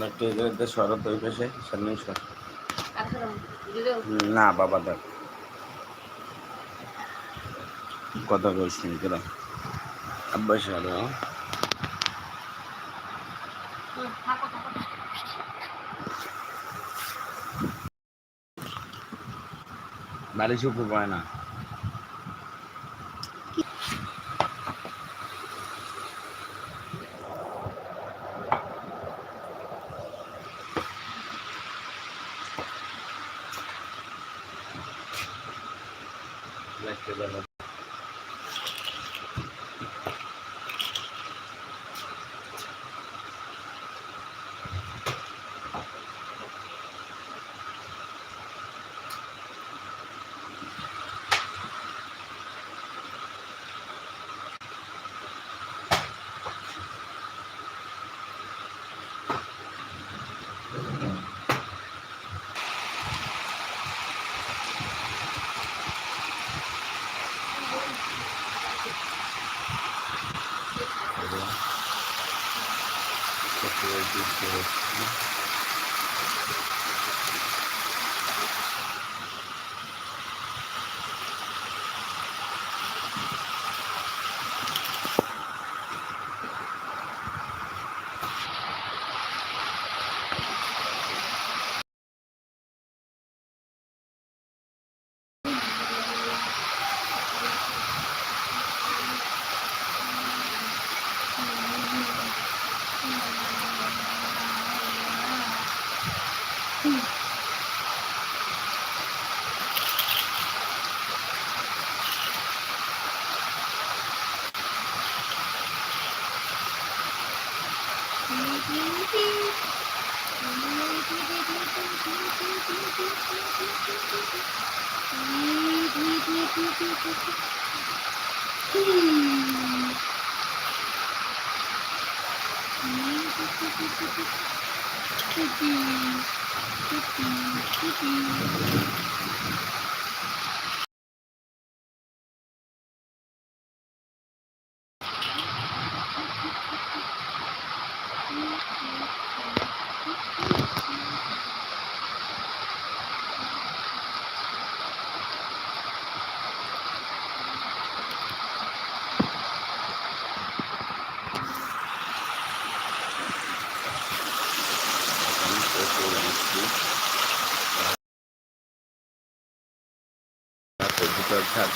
তোমরা একটু এদের শরৎ ওই পাশে সামনে সর না বাবা দেখ। কথা কইস নি তোরা। আব্বা সর বাড়ি শুকু পায় না।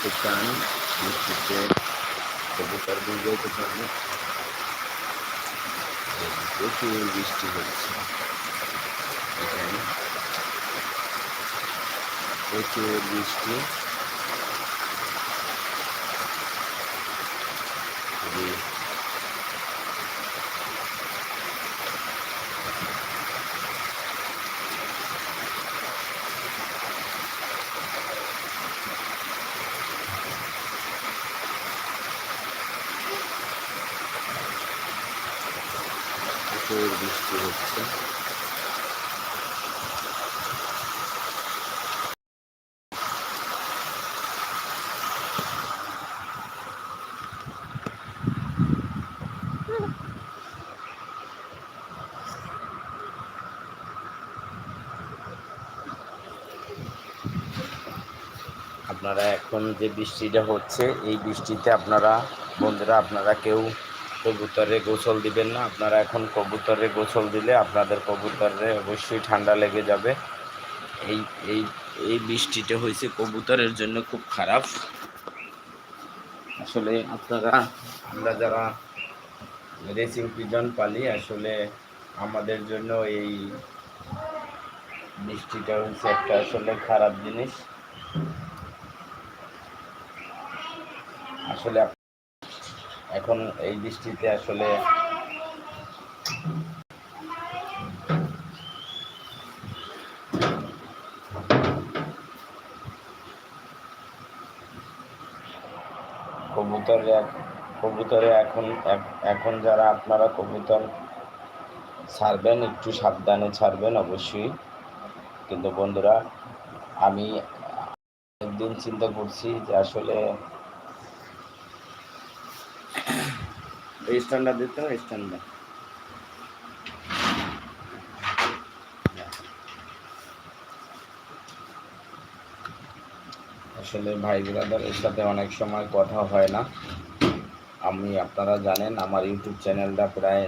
ছাড়তে চান বৃষ্টিতে কবুতর বুঝাইতে পারবে প্রচুর বৃষ্টি হচ্ছে এখানে প্রচুর বৃষ্টি। খুবই প্রচুর বৃষ্টি হচ্ছে। আপনারা এখন যে বৃষ্টিটা হচ্ছে এই বৃষ্টিতে আপনারা বন্ধুরা আপনারা কেউ কবুতরে গোসল দিবেন না। আপনারা এখন কবুতরে গোসল দিলে আপনাদের কবুতরে অবশ্যই ঠান্ডা লেগে যাবে। এই এই এই বৃষ্টিটা হয়েছে কবুতরের জন্য খুব খারাপ। আসলে আপনারা, আমরা যারা রেসিং পিজন পালি, আসলে আমাদের জন্য এই বৃষ্টিটা হচ্ছে একটা আসলে খারাপ জিনিস। আসলে এখন এই বৃষ্টিতে আসলে কবুতরে কবুতরে এখন এখন যারা আপনারা কবুতর ছাড়বেন, একটু সাবধানে ছাড়বেন অবশ্যই। কিন্তু বন্ধুরা, আমি একদিন চিন্তা করছি যে আসলে এই স্ট্যান্ডার্ড দিতে হবে স্ট্যান্ডটা আসলে ভাই ব্রাদারের সাথে অনেক সময় কথা হয় না। আমি, আপনারা জানেন, আমার ইউটিউব চ্যানেলটা প্রায়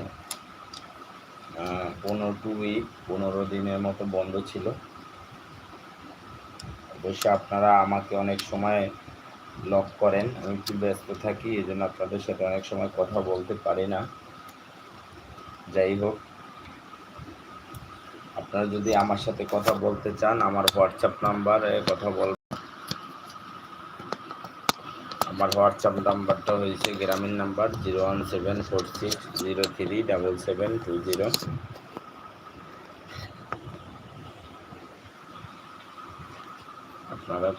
পনেরো টু উইক পনেরো দিনের মতো বন্ধ ছিল। অবশ্য আপনারা আমাকে অনেক সময় লক করেন। আমি একটু ব্যস্ত থাকি এই জন্য আপনাদের সাথে অনেক সময় কথা বলতে পারি না। যাই হোক। আপনারা যদি আমার সাথে কথা বলতে চান, আমার হোয়াটসঅ্যাপ নাম্বারে কথা বল আমার হোয়াটসঅ্যাপ নাম্বারটা হয়েছে, Grameen number, zero one seven four six zero three double seven two zero আপনারা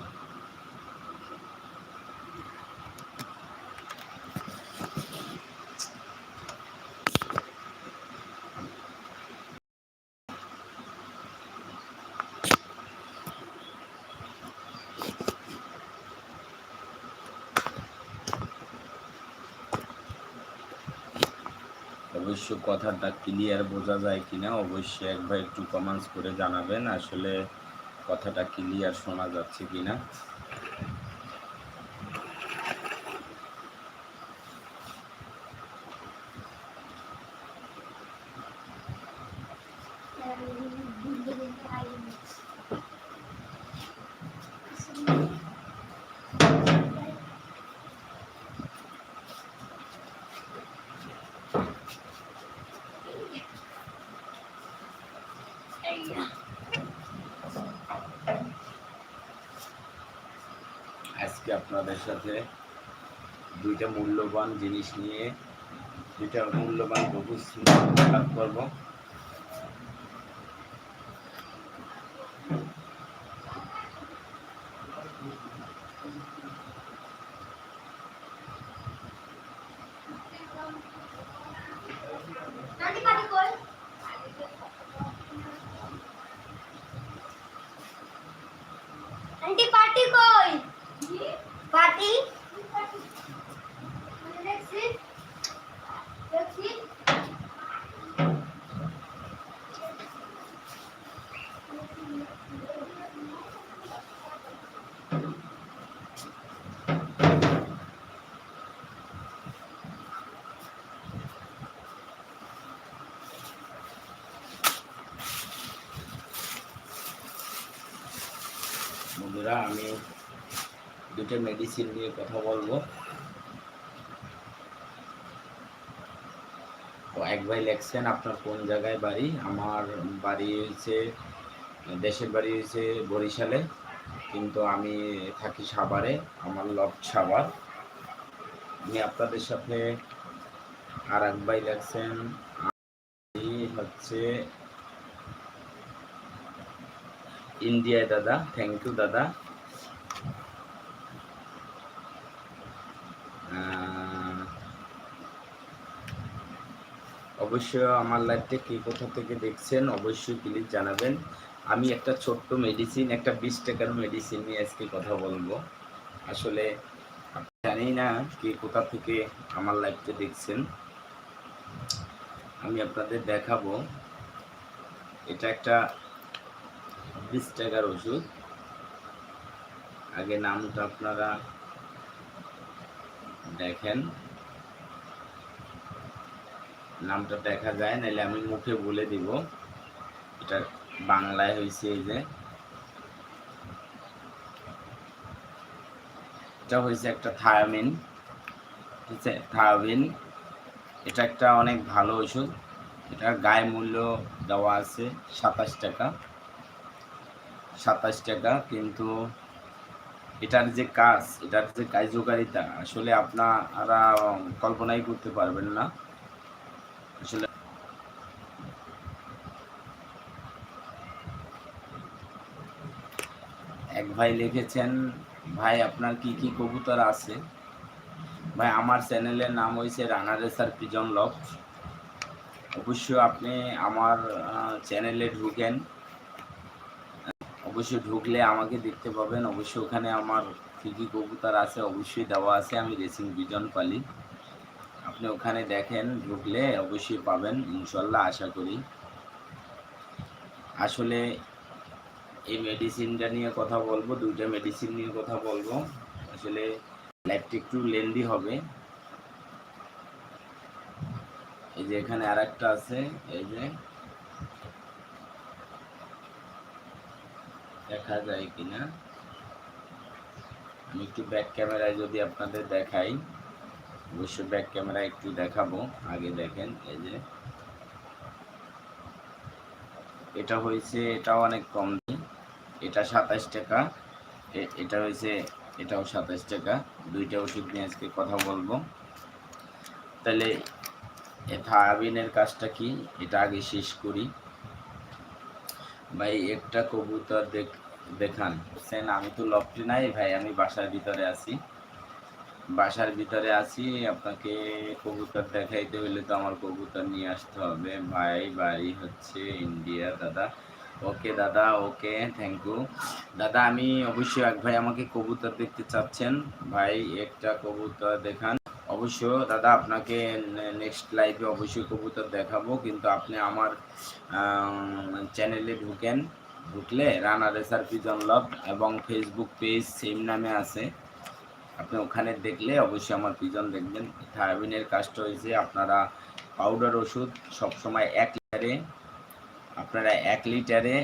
অবশ্য কথাটা ক্লিয়ার বোঝা যায় কি না অবশ্যই একবার একটু কমেন্টস করে জানাবেন আসলে কথাটা ক্লিয়ার শোনা যাচ্ছে কিনা আজকে সাথে দুইটা মূল্যবান জিনিস নিয়ে দুইটা মূল্যবান বহু লাভ করব। বন্ধুরা, আমি দুটো মেডিসিন নিয়ে কথা বলব। এক ভাই লেখছেন, আপনার কোন জায়গায় বাড়ি? আমার বাড়ি হয়েছে দেশের বাড়ি হয়েছে বরিশালে, কিন্তু আমি থাকি সাভারে, আমার লফট সাভার। আমি আপনাদের সাথে আর এক ভাই লেখছেন হচ্ছে ইন্ডিয়ায় দাদা থ্যাংক ইউ দাদা অবশ্যই আমার লাইফটা কি কোথা থেকে দেখছেন, অবশ্যই প্লিজ জানাবেন। আমি একটা ছোট্ট মেডিসিন একটা বিশ টাকার মেডিসিন নিয়ে আজকে কথা বলব। আসলে জানি না কে কোথা থেকে আমার লাইফটা দেখছেন। আমি আপনাদের দেখাবো। এটা একটা বিশ টাকার ওষুধ। আগে নামটা আপনারা দেখেন। নামটা দেখা যায়, নাহলে আমি মুখে বলে দিব। এটা বাংলায় হয়েছে এই যে। এটা হয়েছে একটা থায়ামিন, ঠিক আছে? থায়ামিন, এটা একটা অনেক ভালো ওষুধ। এটার গায়ে মূল্য দেওয়া আছে সাতাশ টাকা। সাতাশ টাকা কিন্তু এটার যে কাজ, এটার যে কার্যকারিতা আসলে আপনারা কল্পনাই করতে পারবেন না। আসলে এক ভাই লিখেছেন, ভাই, আপনার কি কি কবুতর আছে? ভাই, আমার চ্যানেলের নাম হয়েছে রানা রেসার পিজন লক অবশ্যই আপনি আমার চ্যানেলে ঢুকেন। অবশ্যই ঢুকলে আমাকে দেখতে পাবেন। অবশ্যই ওখানে আমার কী কী কবুতর আছে অবশ্যই দেওয়া আছে। আমি রেসিং বিজন পালি। আপনি ওখানে দেখেন, ঢুকলে অবশ্যই পাবেন। ইনশাল্লাহ আশা করি। আসলে এই মেডিসিনটা নিয়ে কথা বলব, দুইটা মেডিসিন নিয়ে কথা বলব। আসলে লাইফটা একটু লেন্দি হবে। এই যে এখানে আর আছে, এই যে দেখা যায় কিনা? আমি একটু ব্যাক ক্যামেরায় যদি আপনাদের দেখাই, অবশ্যই ব্যাক ক্যামেরা একটু দেখাবো। আগে দেখেন, এই যে। এটা হয়েছে, এটাও অনেক কম। এটা সাতাশ টাকা। এটা হয়েছে, এটাও সাতাশ টাকা। দুইটা ওষুধ নিয়ে আজকে কথা বলব। তাহলে থায়াবিনের কাজটা কি? এটা আগে শেষ করি। ভাই, একটা কবুতর দেখ দেখান। হোসেন, আমি তো লফটে নাই ভাই, আমি বাসার ভিতরে আছি। বাসার ভিতরে আছি, আপনাকে কবুতর দেখাইতে হলে তো আমার কবুতর নিয়ে আসতে হবে। ভাই, বাড়ি হচ্ছে ইন্ডিয়া, দাদা। ওকে দাদা, ওকে থ্যাংক ইউ দাদা, আমি অবশ্যই এক ভাই, আমাকে কবুতর দেখতে চাচ্ছেন। ভাই, একটা কবুতর দেখান। অবশ্য দাদা, আপনাকে নেক্সট লাইভে অবশ্যই কবুতর দেখাবো। কিন্তু আপনি আমার চ্যানেলে ঢুকেন, ঢুকলে রানা রেসার পিজন লভ এবং ফেসবুক পেজ সেম নামে আছে। আপনি ওখানে দেখলে অবশ্যই আমার পিজন দেখবেন। থায়াবিনের কাজটা হয়েছে আপনারা পাউডার ওষুধ সবসময় এক লিটারে, আপনারা এক লিটারে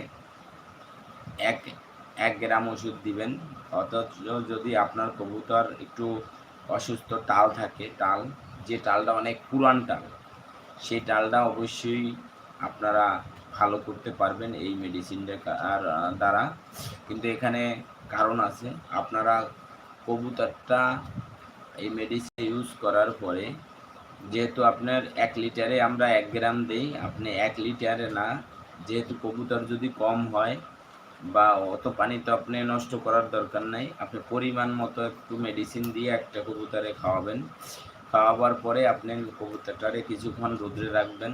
এক এক গ্রাম ওষুধ দিবেন। অথচ যদি আপনার কবুতর একটু অসুস্থ টাল থাকে, টাল, যে টালটা অনেক পুরান টাল, সেই টালটা অবশ্যই আপনারা ভালো করতে পারবেন এই মেডিসিনটা আর দ্বারা। কিন্তু এখানে কারণ আছে, আপনারা কবুতরটা এই মেডিসিন ইউজ করার পরে, যেহেতু আপনার এক লিটারে আমরা এক গ্রাম দেই, আপনি এক লিটারে না, যেহেতু কবুতর যদি কম হয় বা অত পানি তো আপনি নষ্ট করার দরকার নাই। আপনি পরিমাণ মতো একটু মেডিসিন দিয়ে একটা কবুতরে খাওয়াবেন। খাওয়াবার পরে আপনি কবুতরটারে কিছুক্ষণ রোদ্রে রাখবেন।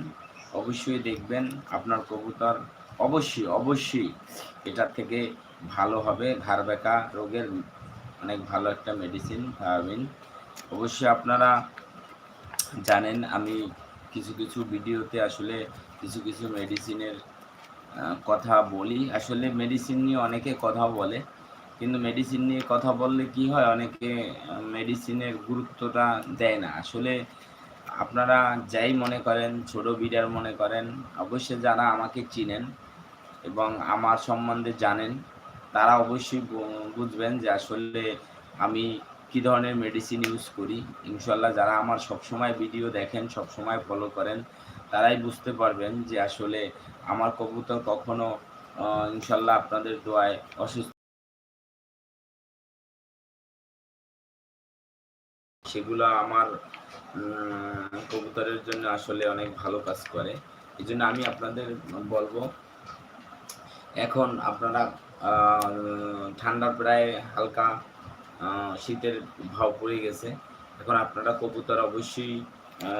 অবশ্যই দেখবেন আপনার কবুতর অবশ্যই অবশ্যই এটার থেকে ভালো হবে। ঘাড় বেঁকা রোগের অনেক ভালো একটা মেডিসিন খাওয়াবেন। অবশ্যই আপনারা জানেন আমি কিছু কিছু ভিডিওতে আসলে কিছু কিছু মেডিসিনের কথা বলি। আসলে মেডিসিন নিয়ে অনেকে কথা বলে, কিন্তু মেডিসিন নিয়ে কথা বললে কি হয়? অনেকে মেডিসিনের গুরুত্বটা দেয় না। আসলে আপনারা যাই মনে করেন, ছোট বিডার মনে করেন, অবশ্যই যারা আমাকে চিনেন এবং আমার সম্বন্ধে জানেন, তারা অবশ্যই বুঝবেন যে আসলে আমি কী ধরনের মেডিসিন ইউজ করি। ইনশাল্লাহ যারা আমার সবসময় ভিডিও দেখেন, সবসময় ফলো করেন, তারাই বুঝতে পারবেন যে আসলে আমার কবুতর কখনো ইনশাল্লাহ আপনাদের দোয়ায় অসুস্থ সেগুলো আমার কবুতরের জন্য আসলে অনেক ভালো কাজ করে। এই জন্য আমি আপনাদের বলব, এখন আপনারা ঠান্ডা প্রায় হালকা শীতের ভাব পড়ে গেছে। এখন আপনারা কবুতর অবশ্যই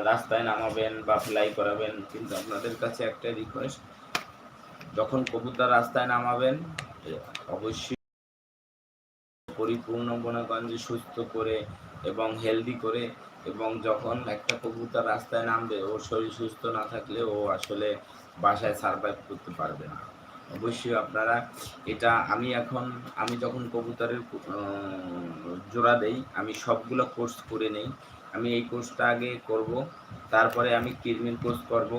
রাস্তায় নামাবেন বা ফ্লাই করাবেন। কিন্তু আপনাদের কাছে একটা রিকোয়েস্ট যখন কবুতর রাস্তায় নামাবেন, অবশ্যই পরিপূর্ণ যে সুস্থ করে এবং হেলদি করে এবং যখন একটা কবুতর রাস্তায় নামবে ওর শরীর সুস্থ না থাকলে ও আসলে বাসায় সার্ভাইভ করতে পারবে না। অবশ্যই আপনারা এটা আমি এখন, আমি যখন কবুতরের জোড়া দেই, আমি সবগুলো কোর্স করে নেই। আমি এই কোর্সটা আগে করব, তারপরে আমি কিরমিন কোর্স করব।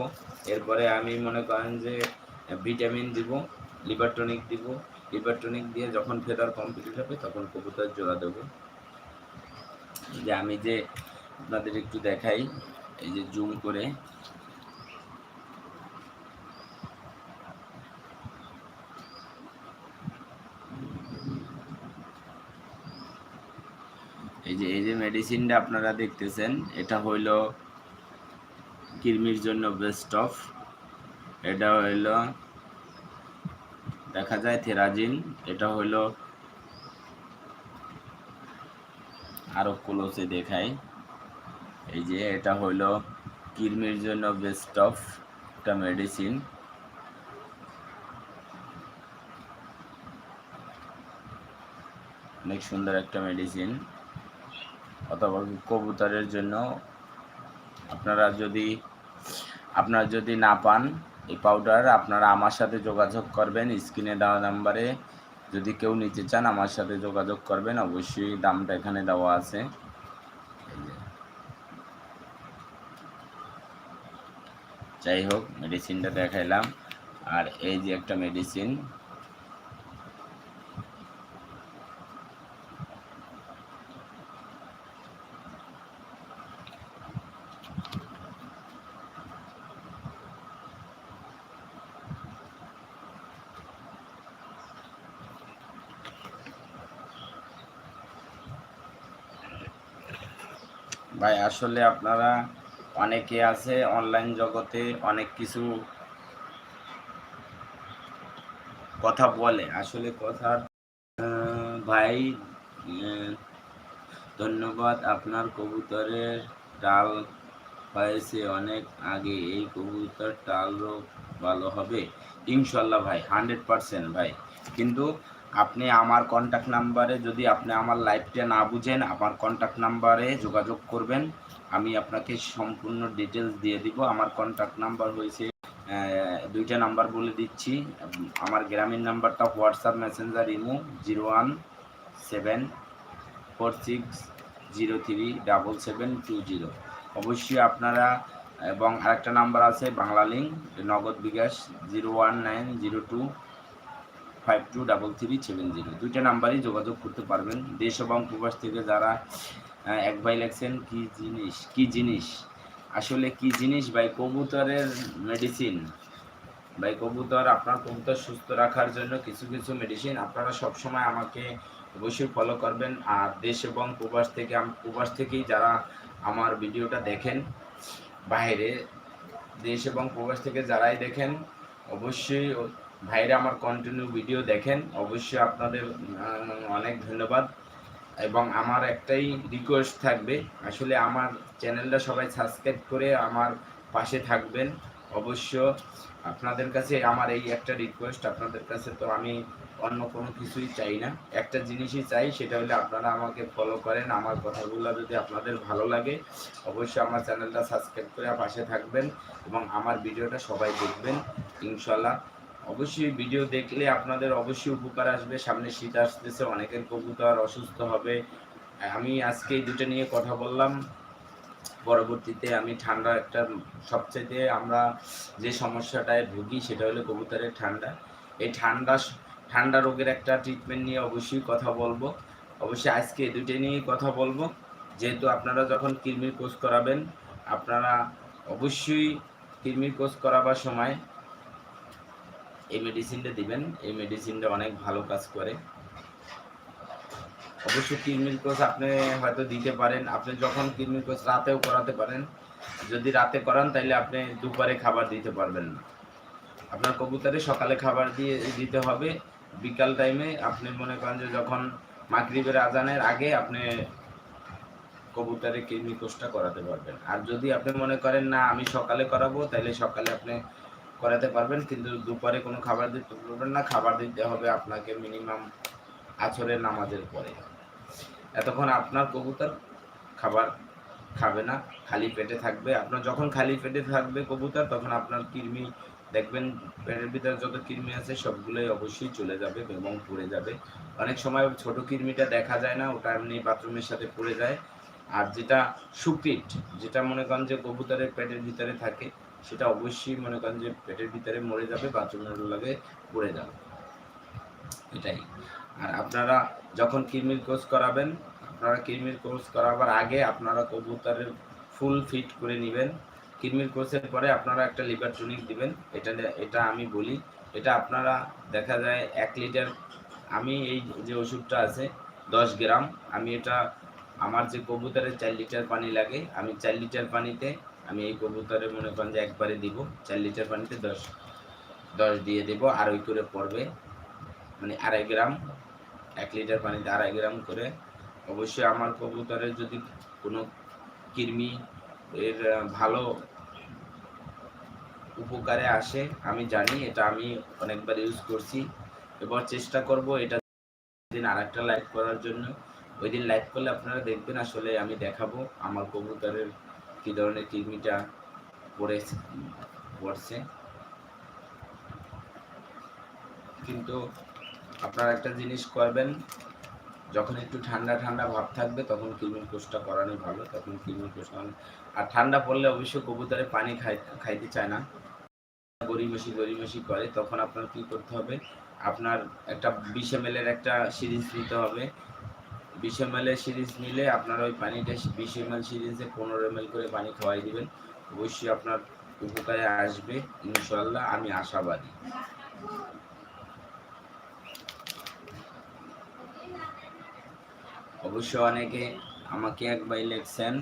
এরপরে আমি মনে করেন যে ভিটামিন দিব লিভার টনিক দিব। লিভার টনিক দিয়ে যখন ফেদার কমপ্লিট হবে তখন কবুতর জোড়া দেবো। যে আমি যে আপনাদের একটু দেখাই, এই যে জুম করে। এই যে এই যে মেডিসিনটা আপনারা দেখতেছেন, এটা হইল কৃমির জন্য বেস্ট অফ এটা হইল, দেখা যায় থেরাজিন, এটা হইল আরও ক্লোজে দেখাই। এই যে এটা হইল কৃমির জন্য বেস্ট অফ একটা মেডিসিন অনেক সুন্দর একটা মেডিসিন অথবা কবুতরের জন্য আপনারা যদি আপনারা যদি না পান এই পাউডার আপনারা আমার সাথে যোগাযোগ করবেন, স্ক্রিনে দেওয়া নাম্বারে। যদি কেউ নিতে চান আমার সাথে যোগাযোগ করবেন, অবশ্যই দামটা এখানে দেওয়া আছে। যাই হোক মেডিসিনটা দেখাইলাম। আর এই যে একটা মেডিসিন ভাই আসলে আপনারা অনেকে আছে অনলাইন জগতে অনেক কিছু কথা বলে। আসলে আহ, ভাই ধন্যবাদ। আপনার কবুতরের ডাল হয়েছে অনেক আগে। এই কবুতর ডালও ভালো হবে। ইনশাল্লাহ ভাই হান্ড্রেড পারসেন্ট ভাই। কিন্তু আপনি আমার কন্ট্যাক্ট নাম্বারে যদি আপনি আমার লাইফটা না বুঝেন, আমার কন্ট্যাক্ট নাম্বারে যোগাযোগ করবেন। আমি আপনাকে সম্পূর্ণ ডিটেলস দিয়ে দিব। আমার কন্ট্যাক্ট নাম্বার হয়েছে দুইটা নাম্বার বলে দিচ্ছি। আমার গ্রামীণ নাম্বারটা WhatsApp messenger imo zero one seven four six zero three double seven two zero অবশ্যই আপনারা, এবং আরেকটা নাম্বার আছে, Bangla link Nagad bKash zero one nine zero two five two double three seven zero দুইটা নাম্বারই যোগাযোগ করতে পারবেন। দেশ এবং প্রবাস থেকে যারা এক ভাই লেখছেন, কি জিনিস কি জিনিস? আসলে কি জিনিস? ভাই, কবুতরের মেডিসিন ভাই, কবুতর, আপনার কবুতর সুস্থ রাখার জন্য কিছু কিছু মেডিসিন আপনারা সব সময় আমাকে অবশ্যই ফলো করবেন। আর দেশ এবং প্রবাস থেকে প্রবাস থেকেই যারা আমার ভিডিওটা দেখেন, বাইরে, দেশ এবং প্রবাস থেকে যারাই দেখেন, অবশ্যই ভাইরা আমার কন্টিনিউ ভিডিও দেখেন, অবশ্যই আপনাদের অনেক ধন্যবাদ। এবং আমার একটাই রিকোয়েস্ট থাকবে, আসলে আমার চ্যানেলটা সবাই সাবস্ক্রাইব করে আমার পাশে থাকবেন। অবশ্য আপনাদের কাছে আমার এই একটা রিকোয়েস্ট আপনাদের কাছে তো আমি অন্য কোনো কিছুই চাই না। একটা জিনিসই চাই, সেটা হলে আপনারা আমাকে ফলো করেন, আমার কথাগুলো যদি আপনাদের ভালো লাগে, অবশ্যই আমার চ্যানেলটা সাবস্ক্রাইব করে পাশে থাকবেন এবং আমার ভিডিওটা সবাই দেখবেন, ইনশাল্লাহ। অবশ্যই ভিডিও দেখলে আপনাদের অবশ্যই উপকার আসবে। সামনে শীত আসতেছে, অনেকের কবুতর অসুস্থ হবে। আমি আজকে এই দুটো নিয়ে কথা বললাম। পরবর্তীতে আমি ঠান্ডা একটা সবচেয়ে আমরা যে সমস্যাটায় ভুগি সেটা হলো কবুতরের ঠান্ডা। এই ঠান্ডা ঠান্ডা রোগের একটা ট্রিটমেন্ট নিয়ে অবশ্যই কথা বলব। অবশ্যই আজকে দুটো নিয়েই কথা বলব। যেহেতু আপনারা যখন কৃমির কোর্স করাবেন, আপনারা অবশ্যই কৃমির কোর্স করাবার সময় এই মেডিসিনটা দিবেন। এই মেডিসিনটা অনেক ভালো কাজ করে। অবশ্যই কৃমির কোষ আপনি হয়তো দিতে পারেন। আপনি যখন কৃমির কোষ রাতেও করাতে পারেন, যদি রাতে করান তাহলে আপনি দুপুরে খাবার দিতে পারবেন না। আপনার কবুতরে সকালে খাবার দিয়ে দিতে হবে। বিকাল টাইমে আপনি মনে করেন যে যখন মাগরিবের আজানের আগে আপনি কবুতরে কৃমি কোষটা করাতে পারবেন। আর যদি আপনি মনে করেন, না, আমি সকালে করাবো তাহলে সকালে আপনি করাতে পারবেন, কিন্তু দুপুরে কোনো খাবার দিতে পারবেন না। খাবার দিতে হবে আপনাকে মিনিমাম আছরের নামাজের পরে। এতক্ষণ আপনার কবুতর খাবার খাবে না, খালি পেটে থাকবে। আপনার যখন খালি পেটে থাকবে কবুতর, তখন আপনার কৃমি, দেখবেন পেটের ভিতরে যত কৃমি আছে, সবগুলোই অবশ্যই চলে যাবে এবং পড়ে যাবে। অনেক সময় ছোট কৃমিটা দেখা যায় না, ওটা এমনি বাথরুমের সাথে পড়ে যায়। আর যেটা সুকৃট যেটা মনে করেন যে কবুতরের পেটের ভিতরে থাকে সেটা অবশ্যই মনে করেন যে পেটের ভিতরে মরে যাবে বাথরুমের লাগে পড়ে যাবে। এটাই। আর আপনারা যখন কৃমির কোর্স করাবেন, আপনারা কৃমির কোর্স করাবার আগে আপনারা কবুতরের ফুল ফিট করে নেবেন। কৃমির কোর্সের পরে আপনারা একটা লিভার টনিক দিবেন। এটা এটা আমি বলি, এটা আপনারা দেখা যায় এক লিটার, আমি এই যে ওষুধটা আছে, দশ গ্রাম, আমি এটা, আমার যে কবুতরের চার লিটার পানি লাগে, আমি চার লিটার পানিতে আমি এই কবুতরে মনে করেন যে একবারে দিব, চার লিটার পানিতে দশ দশ দিয়ে দেবো, আড়াই করে পড়বে। মানে আড়াই গ্রাম, এক লিটার পানিতে আড়াই গ্রাম করে। অবশ্যই আমার কবুতরের যদি কোনো কৃমি এর ভালো উপকারে আসে, আমি জানি, এটা আমি অনেকবার ইউজ করছি। এবার চেষ্টা করব এটা দিন আরেকটা লাইভ করার জন্য ওই দিন লাইভ করলে আপনারা দেখবেন, আসলে আমি দেখাবো আমার কবুতরের কী ধরনের কৃমিটা পড়ে পড়ছে। কিন্তু আপনারা একটা জিনিস করবেন, যখন একটু ঠান্ডা ঠান্ডা ভাব থাকবে, তখন কিলমিল কোষটা করানোই ভালো, তখন কিলমিল কোষ আর ঠান্ডা পড়লে অবশ্য কবুতরে পানি খাই, খাইতে চায় না। গরিমসি গরিমসি করে, তখন আপনার কি করতে হবে, আপনার একটা বিশ এম এর একটা সিরিজ নিতে হবে। বিশ এম সিরিজ নিলে আপনার ওই পানিটা বিশ এম সিরিজে পনেরো এম করে পানি খাওয়াই দিবেন। অবশ্যই আপনার উপকারে আসবে ইনশাল্লাহ আমি আশাবাদী। অবশ্য অনেকে আমাকে একবার লেখছেন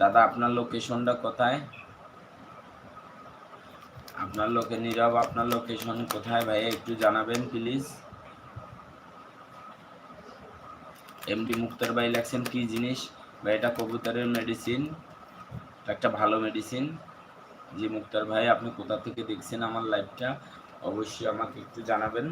দাদা, আপনার লোকেশনটা কোথায়? আপনার লোকে নীরব, আপনার লোকেশন কোথায় ভাই? একটু জানাবেন প্লিজ এমডি মুক্তার ভাই লেখছেন, কি জিনিস? ভাই, এটা কবুতরের মেডিসিন একটা ভালো মেডিসিন জি মুক্তার ভাই, আপনি কোথা থেকে দেখছেন আমার লাইভটা অবশ্যই আমাকে একটু জানাবেন।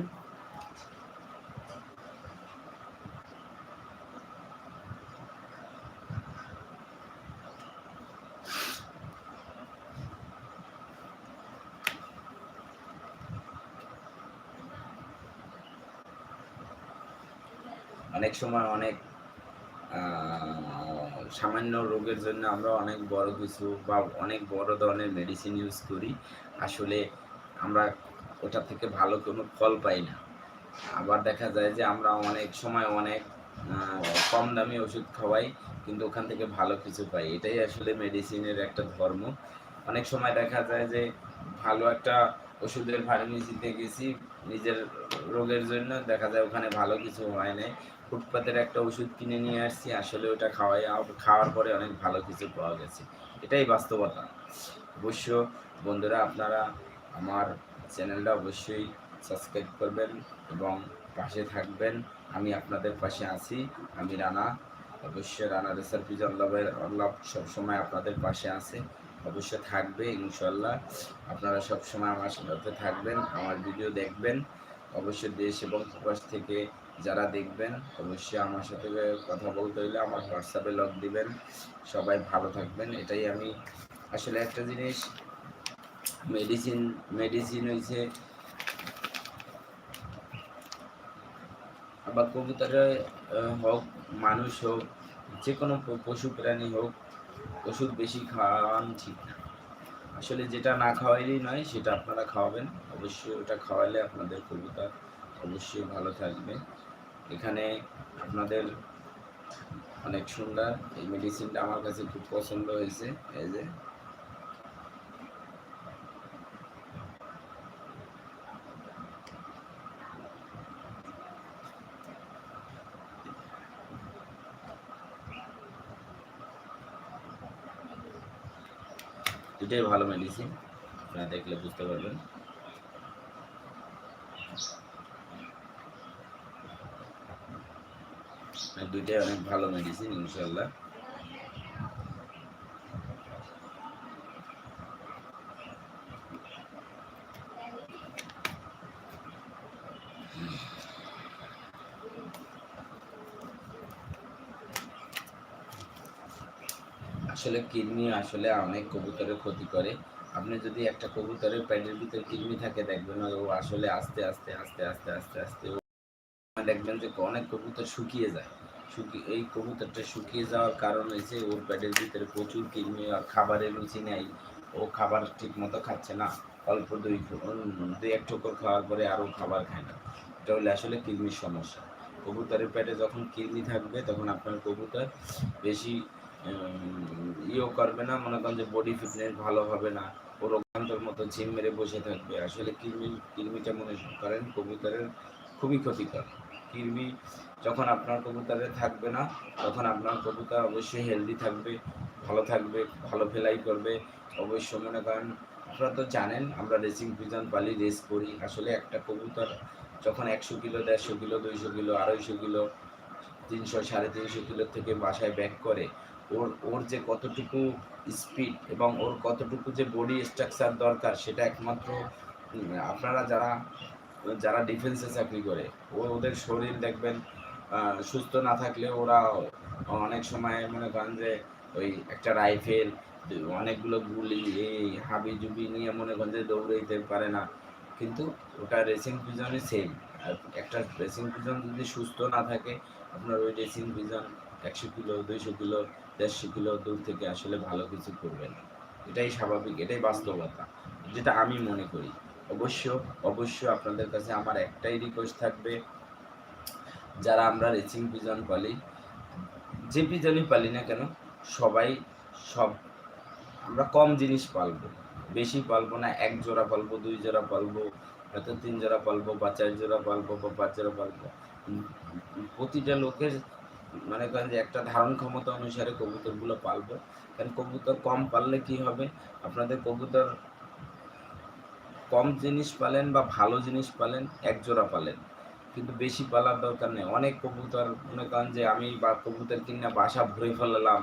সময় অনেক সামান্য রোগের জন্য আমরা অনেক বড় কিছু বা অনেক বড় ধরনের মেডিসিন ইউজ করি। আসলে আমরা ওটা থেকে ভালো কোনো ফল পাই না। আবার দেখা যায় যে আমরা অনেক সময় অনেক কম দামি ওষুধ খাওয়াই কিন্তু ওখান থেকে ভালো কিছু পাই। এটাই আসলে মেডিসিনের একটা ধর্ম। অনেক সময় দেখা যায় যে ভালো একটা ওষুধের ফার্মেসিতে গেছি, নিজের রোগের জন্য দেখা যায় ওখানে ভালো কিছু হয় নাই। ফুটপাতের একটা ওষুধ কিনে নিয়ে আসছি, আসলে ওটা খাওয়াই খাওয়ার পরে অনেক ভালো কিছু পাওয়া গেছে। এটাই বাস্তবতা। অবশ্য বন্ধুরা, আপনারা আমার চ্যানেলটা অবশ্যই সাবস্ক্রাইব করবেন এবং পাশে থাকবেন। আমি আপনাদের পাশে আছি, আমি রানা। অবশ্যই রানা রেসার লবের লব সবসময় আপনাদের পাশে আছে। অবশ্যই থাকবে ইনশাল্লাহ আপনারা সবসময় আমার সাথে থাকবেন, আমার ভিডিও দেখবেন। অবশ্যই দেশ এবং প্রকাশ থেকে যারা দেখবেন, অবশ্যই আমার সাথে কথা বলতে হলে আমার হোয়াটসঅ্যাপে লগ দিবেন। সবাই ভালো থাকবেন, এটাই আমি আসলে একটা জিনিস মেডিসিন মেডিসিন হয়েছে আবার কবুতরে হোক, মানুষ হোক যে কোনো পশু প্রাণী হোক, ওষুধ বেশি খাওয়ান ঠিক না। আসলে যেটা না খাওয়াইলেই নয়, সেটা আপনারা খাওয়াবেন। অবশ্যই ওটা খাওয়ালে আপনাদের কবুতর অবশ্যই ভালো থাকবে। এখানে আপনাদের অনেক সুন্দর। এই মেডিসিনটা আমার কাছে খুব পছন্দ হয়েছে। এই যে। এটাই ভালো মেডিসিন আপনারা দেখলে বুঝতে পারবেন। দুইটাই অনেক ভালো মেডিসিন ইনশাল্লাহ আসলে কিডনি আসলে অনেক কবুতরের ক্ষতি করে। আপনি যদি একটা কবুতরের প্যাডের ভিতরে কিডনি থাকে, দেখবেন ও আসলে আস্তে আস্তে আস্তে আস্তে আস্তে আস্তে দেখবেন যে অনেক কবুতর শুকিয়ে যায়। শুকিয়ে এই কবুতরটা শুকিয়ে যাওয়ার কারণ হয়েছে ওর প্যাডের ভিতরে প্রচুর কিডনি, আর খাবারের রুচি নেই, ও খাবার ঠিক মতো খাচ্ছে না, অল্প দুই দুই এক ঠোকর খাওয়ার পরে আরও খাবার খায় না। এটা হলে আসলে কিডনির সমস্যা। কবুতরের পেটে যখন কিডনি থাকবে, তখন আপনার কবুতর বেশি ইয়েও করবে না, মনে করেন যে বডি ফিটনেস ভালো হবে না, ও রোগান্তর মতো ঝিম মেরে বসে থাকবে। আসলে কৃমি কৃমিটা মনে করেন কবুতরের খুবই ক্ষতিকর। কৃমি যখন আপনার কবুতরে থাকবে না, তখন আপনার কবুতর অবশ্যই হেলদি থাকবে, ভালো থাকবে, ভালো ফেলাই করবে। অবশ্য মনে করেন, আপনারা তো জানেন, আমরা রেসিং পিজন পালি রেস করি। আসলে একটা কবুতর যখন একশো কিলো, দেড়শো কিলো, দুইশো কিলো, আড়াইশো কিলো, তিনশো, সাড়ে তিনশো কিলো থেকে বাসায় ব্যাক করে, ওর ওর যে কতটুকু স্পিড এবং ওর কতটুকু যে বডি স্ট্রাকচার দরকার, সেটা একমাত্র আপনারা যারা যারা ডিফেন্সে চাকরি করে, ও ওদের শরীর দেখবেন সুস্থ না থাকলে ওরা অনেক সময় মনে করেন যে ওই একটা রাইফেল অনেকগুলো গুলি, এই হাবি জুবি নিয়ে মনে করেন যে দৌড়াইতে পারে না। কিন্তু ওটা রেসিং পিজনে সেম একটা রেসিং পিজন যদি সুস্থ না থাকে, আপনার ওই রেসিং পিজন একশো কিলো, দুইশো কিলো, দেড়শো কিলো দূর থেকে আসলে ভালো কিছু করবে না। এটাই স্বাভাবিক, এটাই বাস্তবতা, যেটা আমি মনে করি। অবশ্য অবশ্য আপনাদের কাছে আমার একটাই রিকোয়েস্ট থাকবে, যারা আমরা রেসিং পিজন পালি, যে পিজনই পালি না কেন, সবাই সব, আমরা কম জিনিস পালবো। বেশি পালবো না, এক জোড়া পালবো, দুই জোড়া পালবো, হয়তো তিন জোড়া পালবো, বা চার জোড়া পালবো, বা পাঁচ জোড়া পালবো। প্রতিটা লোকের মানে করেন যে একটা ধারণ ক্ষমতা অনুসারে কবুতরগুলো পালবো। কারণ কবুতর কম পাললে কি হবে? আপনাদের কবুতর কম জিনিস পালেন বা ভালো জিনিস পালেন এক জোড়া পালেন। কিন্তু বেশি পালার দরকার নেই। অনেক কবুতর মনে করেন যে আমি বা কবুতর কিনা বাসা ভরে ফেলালাম,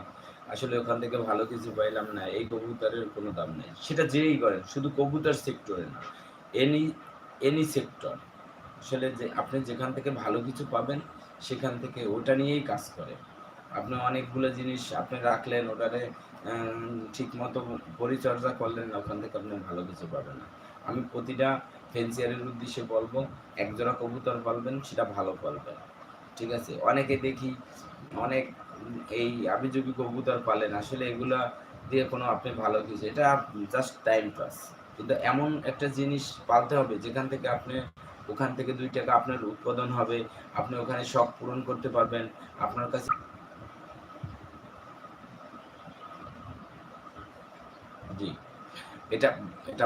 আসলে ওখান থেকে ভালো কিছু পাইলাম না, এই কবুতরের কোনো দাম নেই। সেটা যেই করেন, শুধু কবুতর সেক্টরে না, এনি এনি সেক্টর। আসলে যে আপনি যেখান থেকে ভালো কিছু পাবেন, সেখান থেকে ওটা নিয়েই কাজ করে। আপনি অনেকগুলো জিনিস আপনি রাখলেন, ওটারে ঠিক মতো পরিচর্যা করলেন, ওখান থেকে আপনি ভালো কিছু পাবেন না। আমি প্রতিটা ফেন্সিয়ারের উদ্দেশ্যে বলব, একজোড়া কবুতর পালবেন, সেটা ভালো পালবেন। ঠিক আছে? অনেকে দেখি, অনেক এই আবিযোগী কবুতর পালেন, আসলে এগুলা দিয়ে কোনো আপনি ভালো কিছু, এটা জাস্ট টাইম পাস কিন্তু এমন একটা জিনিস পালতে হবে, যেখান থেকে আপনি, ওখান থেকে দুই টাকা আপনার উৎপাদন হবে, আপনি ওখানে শখ পূরণ করতে পারবেন, আপনার কাছে জি। এটা এটা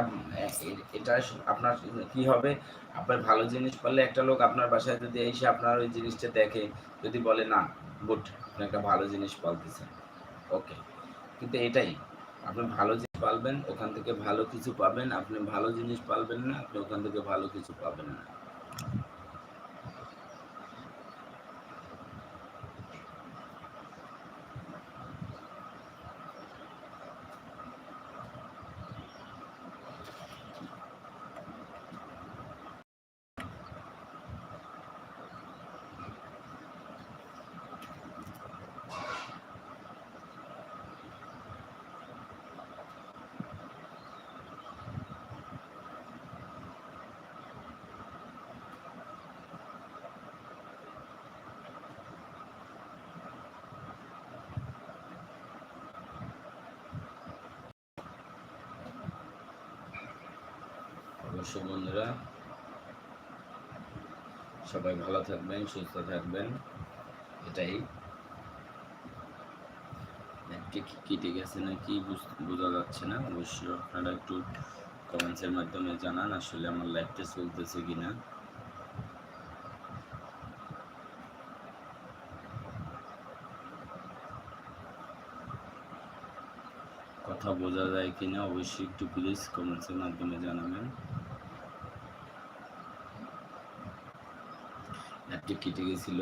এটা আপনার কি হবে? আপনার ভালো জিনিস পারলে একটা লোক আপনার বাসায় যদি এসে আপনার ওই জিনিসটা দেখে, যদি বলে, না, গুড, আপনি একটা ভালো জিনিস পালতেছেন। ওকে। কিন্তু এটাই, আপনি ভালো জিনিস পালবেন, ওখান থেকে ভালো কিছু পাবেন, আপনি ভালো জিনিস পালবেন না, আপনি ওখান থেকে ভালো কিছু পাবেন না। অবশ্য বন্ধুরা সবাই ভালো থাকবেন, সুস্থ থাকবেন। এটাই। কেটে গেছে না কি বুঝ- যাচ্ছে না। অবশ্যই আপনারা একটু কমেন্টসের মাধ্যমে জানান, আসলে আমার লাইফটা চলতেছে কিনা। কথা বোঝা যায় কিনা, অবশ্যই একটু প্লিজ কমেন্টসের মাধ্যমে জানাবেন। কেটে গেছিল।